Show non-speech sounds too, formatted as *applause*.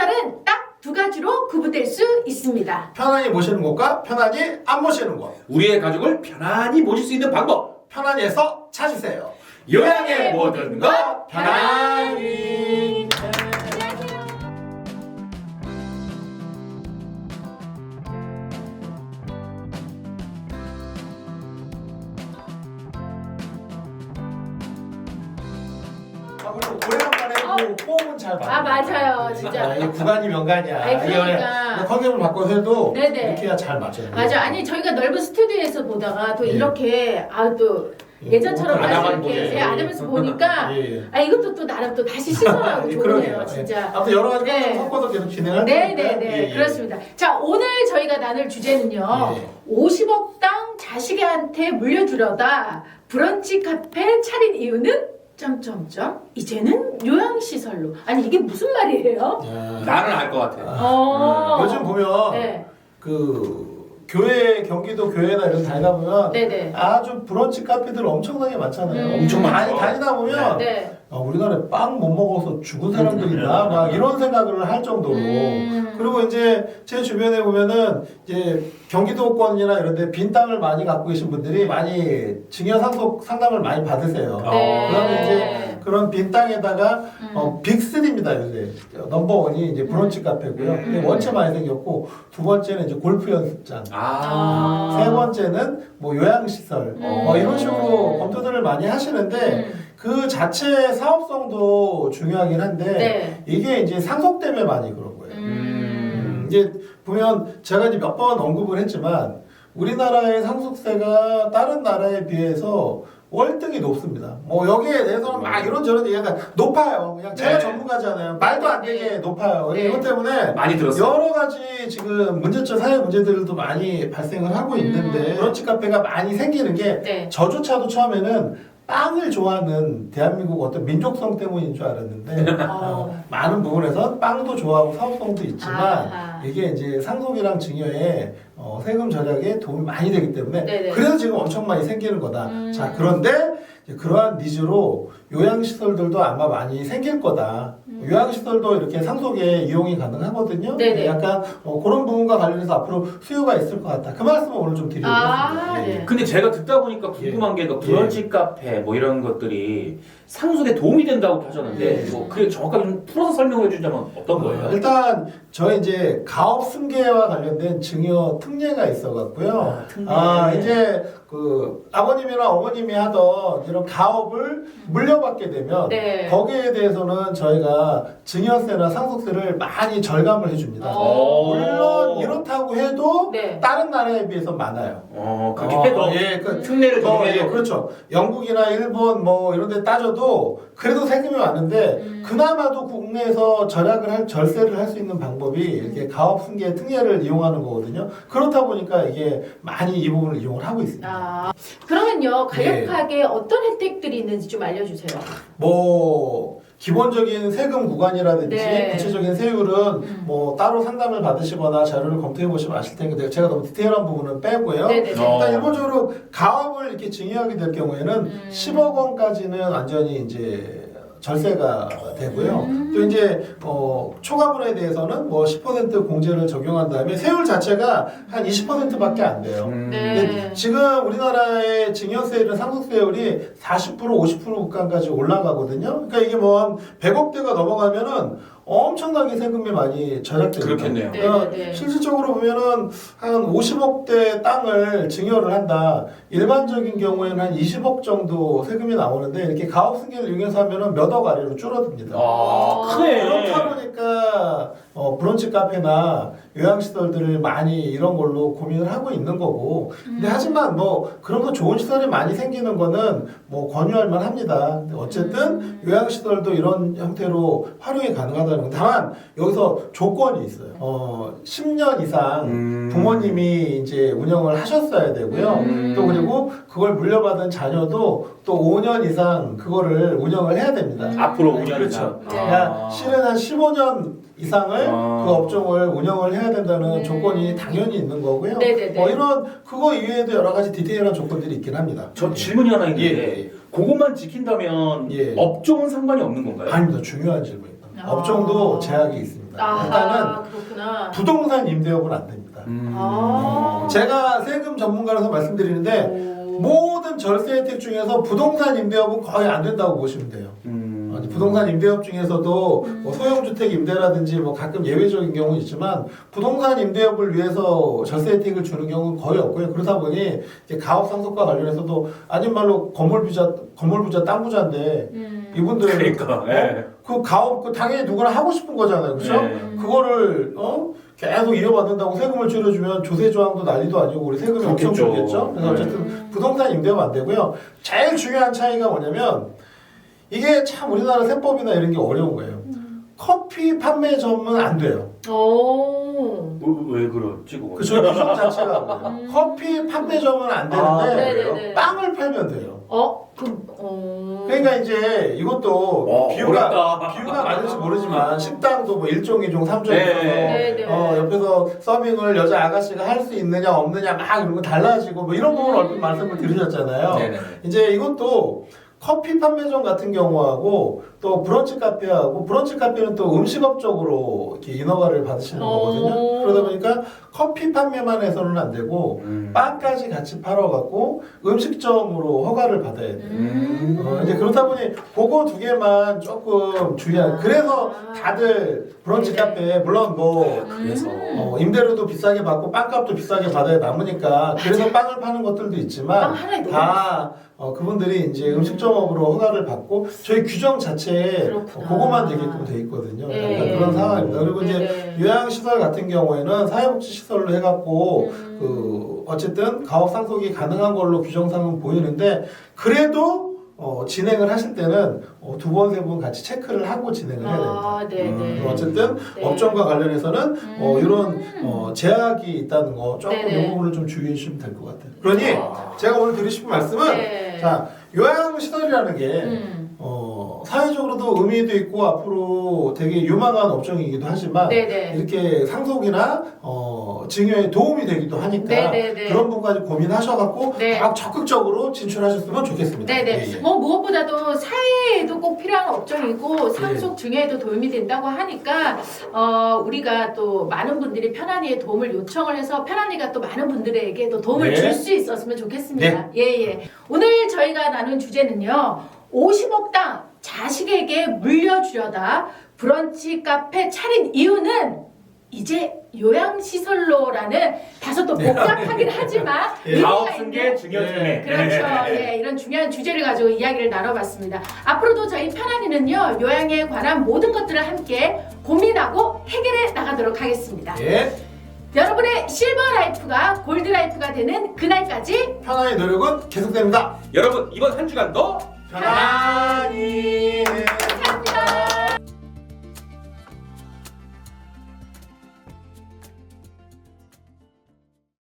요양시설은 딱 두 가지로 구분될 수 있습니다. 편안히 모시는 곳과 편안히 안 모시는 곳. 우리의 가족을 편안히 모실 수 있는 방법. 편안히 해서 찾으세요. 요양의 모든 것 편안히. 아, 그리고 오래 그 호흡은 잘 맞아. 아 맞아요, 진짜. 이 구간이 명간이야. 아니, 그러니까. 컨셉을 바꿔서 해도 네네. 이렇게 해야 잘 맞아요. 맞아. 아니 저희가 넓은 스튜디오에서 보다가 또 예. 이렇게 아 또 예, 예전처럼 안 다시 하면 이렇게 보게. 예, 안 하면서 보니까 *laughs* 예, 예. 아 이것도 또 나름 또 다시 신선하고 *laughs* 예, 좋네요, 그러게요. 진짜. 예. 아무튼 여러 가지 네. 컨셉 섞어서 계속 진행할 네네네 거니까. 예, 예. 그렇습니다. 자 오늘 저희가 나눌 주제는요. 예. 50억 땅 자식한테 물려주려다 브런치 카페 차린 이유는 점점점 이제는 요양시설로 아니 이게 무슨 말이에요? 야. 나는 알 것 같아. 어. 음. 요즘 보면 네 그 교회 경기도 교회나 이런 데 다니다 보면 네네 아주 브런치 카페들 엄청나게 많잖아요. 음. 엄청 많죠. 다니- 다니다 보면 네. 아, 우리나라에 빵 못 먹어서 죽은 사람들이 있나 막 이런 생각을 할 정도로 음. 그리고 이제 제 주변에 보면은 이제 경기도권이나 이런 데 빈 땅을 많이 갖고 계신 분들이 많이 증여 상속 상담을 많이 받으세요. 네. 그러면 이제 그런 빈 땅에다가 음. 어, 빅3입니다, 요새. 넘버원이 이제 브런치 카페고요. 음. 원체 많이 생겼고, 두 번째는 이제 골프 연습장. 아. 세 번째는 뭐 요양시설. 음. 뭐 이런 식으로 검토들을 많이 하시는데, 음. 그 자체 사업성도 중요하긴 한데, 네. 이게 이제 상속 때문에 많이 그런 거예요. 음. 이제 보면 제가 이제 몇 번 언급을 했지만 우리나라의 상속세가 다른 나라에 비해서 월등히 높습니다. 뭐 여기에 대해서는 막 이런저런 얘기가 높아요. 그냥 제가 네. 전문가잖아요. 말도 안 되게 높아요. 네. 이것 때문에 많이 들었어요. 여러 가지 지금 문제점 사회 문제들도 많이 발생을 하고 있는데 음. 브런치 카페가 많이 생기는 게 네. 저조차도 처음에는 빵을 좋아하는 대한민국 어떤 민족성 때문인 줄 알았는데 *laughs* 어. 많은 부분에서 빵도 좋아하고 사업성도 있지만 아하. 이게 이제 상속이랑 증여에 어, 세금 절약에 도움이 많이 되기 때문에 네네. 그래서 지금 엄청 많이 생기는 거다. 음. 자 그런데 그러한 니즈로 요양시설들도 아마 많이 생길 거다. 음. 요양시설도 이렇게 상속에 이용이 가능하거든요. 네네. 약간 어, 그런 부분과 관련해서 앞으로 수요가 있을 것 같다. 그 말씀을 오늘 좀 드리고 아, 싶습니다. 예. 네. 근데 제가 듣다 보니까 궁금한 게그 브런치 카페 뭐 이런 것들이 상속에 도움이 된다고 하셨는데 예. 뭐 그게 정확하게 좀 풀어서 설명해 주자면 어떤 거예요? 어, 일단 저희 이제 가업 승계와 관련된 증여 특례가 있어 갖고요. 아, 특례. 아, 이제 그 아버님이나 어머님이 하던 이런 가업을 물려받게 되면 네. 거기에 대해서는 저희가 증여세나 상속세를 많이 절감을 해줍니다. 어. 물론 이렇다고 해도 네. 다른 나라에 비해서 많아요. 어 그렇게 어, 해도 예, 그 특례를 뭐, 예, 적용해도 그렇죠. 영국이나 일본 뭐 이런 데 따져도 그래도 세금이 왔는데 음. 그나마도 국내에서 절약을 할 절세를 할 수 있는 방법이 이렇게 가업 승계 특례를 이용하는 거거든요. 그렇다 보니까 이게 많이 이 부분을 이용을 하고 있습니다. 아, 그러면요 간략하게 어떤 혜택들이 있는지 좀 알려주세요. 뭐 기본적인 세금 구간이라든지 네. 구체적인 세율은 음. 뭐 따로 상담을 받으시거나 자료를 검토해 보시면 아실 텐데 제가 너무 디테일한 부분은 빼고요. 네네 네. 어. 일단 일본적으로 가업을 이렇게 증여하게 될 경우에는 음. 10억 원까지는 완전히 이제 절세가 되고요. 음. 또 이제 어, 초과분에 대해서는 뭐 10% 공제를 적용한 다음에 세율 자체가 한 20%밖에 안 돼요. 음. 네. 지금 우리나라의 증여세율은 상속세율이 40% 50% 구간까지 올라가거든요. 그러니까 이게 뭐 한 100억대가 넘어가면은 엄청나게 세금이 많이 절약됩니다. 그렇겠네요. 네. 그러니까 네네네. 실질적으로 보면은 한 50억대 땅을 증여를 한다. 일반적인 경우에는 한 20억 정도 세금이 나오는데 이렇게 가업 승계를 이용해서 하면은 몇억 아래로 줄어듭니다. 아 크네. 그렇다 보니까 어, 브런치 카페나 요양시설들을 많이 이런 걸로 고민을 하고 있는 거고 근데 음. 하지만 뭐 그런 거 좋은 시설이 많이 생기는 거는 뭐 권유할 만 합니다. 근데 어쨌든 음. 요양시설도 이런 형태로 활용이 가능하다는 건 다만 여기서 조건이 있어요. 어, 10년 이상 음. 부모님이 이제 운영을 하셨어야 되고요. 음. 또 그리고 그걸 물려받은 자녀도 또 5년 이상 그거를 운영을 해야 됩니다. 음. 앞으로 5년 그렇죠. 이상. 네. 그러니까 실은 한 15년 이상을 아. 그 업종을 운영을 해야 된다는 음. 조건이 당연히 있는 거고요. 네네네. 뭐 이런 그거 이외에도 여러 가지 디테일한 조건들이 있긴 합니다. 저 질문이 하나 있는데 예. 그것만 지킨다면 예. 업종은 상관이 없는 건가요? 아닙니다. 중요한 질문입니다. 아. 업종도 제약이 있습니다. 아, 일단은 그렇구나. 부동산 임대업은 안 됩니다. 음. 아. 제가 세금 전문가라서 말씀드리는데 오. 모든 절세 혜택 중에서 부동산 임대업은 거의 안 된다고 보시면 돼요. 음. 어, 부동산 임대업 중에서도 음. 뭐 소형주택 임대라든지 뭐 가끔 예외적인 경우는 있지만 부동산 임대업을 위해서 절세 혜택을 주는 경우는 거의 없고요. 그러다 보니 이제 가업 상속과 관련해서도 아닌 말로 건물 부자 건물 부자 땅 부자인데 음. 이분들 그러니까. 예. 그 가업 그 당연히 누구나 하고 싶은 거잖아요, 그렇죠? 네. 그거를 어 계속 이어받는다고 세금을 줄여주면 조세 저항도 난리도 아니고 우리 세금이 엄청 그렇겠죠. 줄겠죠. 그래서 네. 어쨌든 부동산 임대업 안 되고요. 제일 중요한 차이가 뭐냐면 이게 참 우리나라 세법이나 이런 게 어려운 거예요. 커피 판매점은 안 돼요. 오. 왜, 왜 그러지 그거? 그저 규정 자체가. 음. 커피 판매점은 안 아, 되는데 그래요? 네네네. 빵을 팔면 돼요. 어? 그, 어. 그러니까 이제 이것도 어, 비유가 어렵다. 비유가 맞을지 모르지만 식당도 뭐 1종, 2종, 3종 네. 네 네. 어, 옆에서 서빙을 여자 아가씨가 할 수 있느냐 없느냐 막 이런 거 달라지고 뭐 이런 부분 얼핏 말씀을 드리셨잖아요. 네네. 이제 이것도 커피 판매점 같은 경우하고 또 브런치 카페하고 브런치 카페는 또 음식업 쪽으로 이렇게 인허가를 받으시는 어. 거거든요. 그러다 보니까 커피 판매만 해서는 안 되고 음. 빵까지 같이 팔아갖고 음식점으로 허가를 받아야 돼요. 음. 어, 이제 그렇다 보니 그거 두 개만 조금 주의할. 아. 그래서 다들 브런치. 카페 물론 뭐 그래서. 어, 임대료도 비싸게 받고 빵값도 비싸게 받아야 남으니까 그래서 빵을 파는 것들도 빵 있지만 다 어, 그분들이 이제 음식점업으로 허가를 받고 저희 규정 자체에 그렇구나. 그거만 되게끔 돼 있거든요. 네. 약간 그런 상황입니다. 그리고 이제 네네. 요양시설 같은 경우에는 사회복지시설로 해갖고 음. 그 어쨌든 가업 상속이 가능한 걸로 규정상은 보이는데 그래도 어, 진행을 하실 때는 어, 두 번 세 번 같이 체크를 하고 진행을 해야 됩니다. 아, 네네. 음, 어쨌든 네. 업종과 관련해서는 어, 음. 이런 어, 제약이 있다는 거 조금 네네. 이 부분을 좀 주의해 주시면 될 것 같아요. 그러니 아. 제가 오늘 드리고 싶은 말씀은 네. 자 요양 시설이라는 게 음. 어, 사회적으로도 의미도 있고 앞으로 되게 유망한 업종이기도 하지만 네네. 이렇게 상속이나 어, 증여에 도움이 되기도 하니까 네네네. 그런 부분까지 고민하셔갖고 네. 더 적극적으로 진출하셨으면 좋겠습니다. 네네. 예, 예. 뭐 무엇보다도 사회에도 꼭 필요한 업종이고 상속 네. 증여에도 도움이 된다고 하니까 어, 우리가 또 많은 분들이 편안히의 도움을 요청을 해서 편안히가 또 많은 분들에게 또 도움을 네. 줄 수 있었으면 좋겠습니다. 예예. 오늘 저희가 나눈 주제는요. 50억 땅 자식에게 물려주려다 브런치 카페 차린 이유는 이제 요양시설로라는 다소 또 복잡하긴 *laughs* 하지만 예. 의미가 가업 있는 승계 증여 중에. 그렇죠. 예, 이런 중요한 주제를 가지고 이야기를 나눠봤습니다. 앞으로도 저희 편안히는요, 요양에 관한 모든 것들을 함께 고민하고 해결해 나가도록 하겠습니다. 예. 여러분의 실버 라이프가 골드 라이프가 되는 그날까지 편안히 노력은 계속됩니다. 여러분 이번 한 주간도 하나님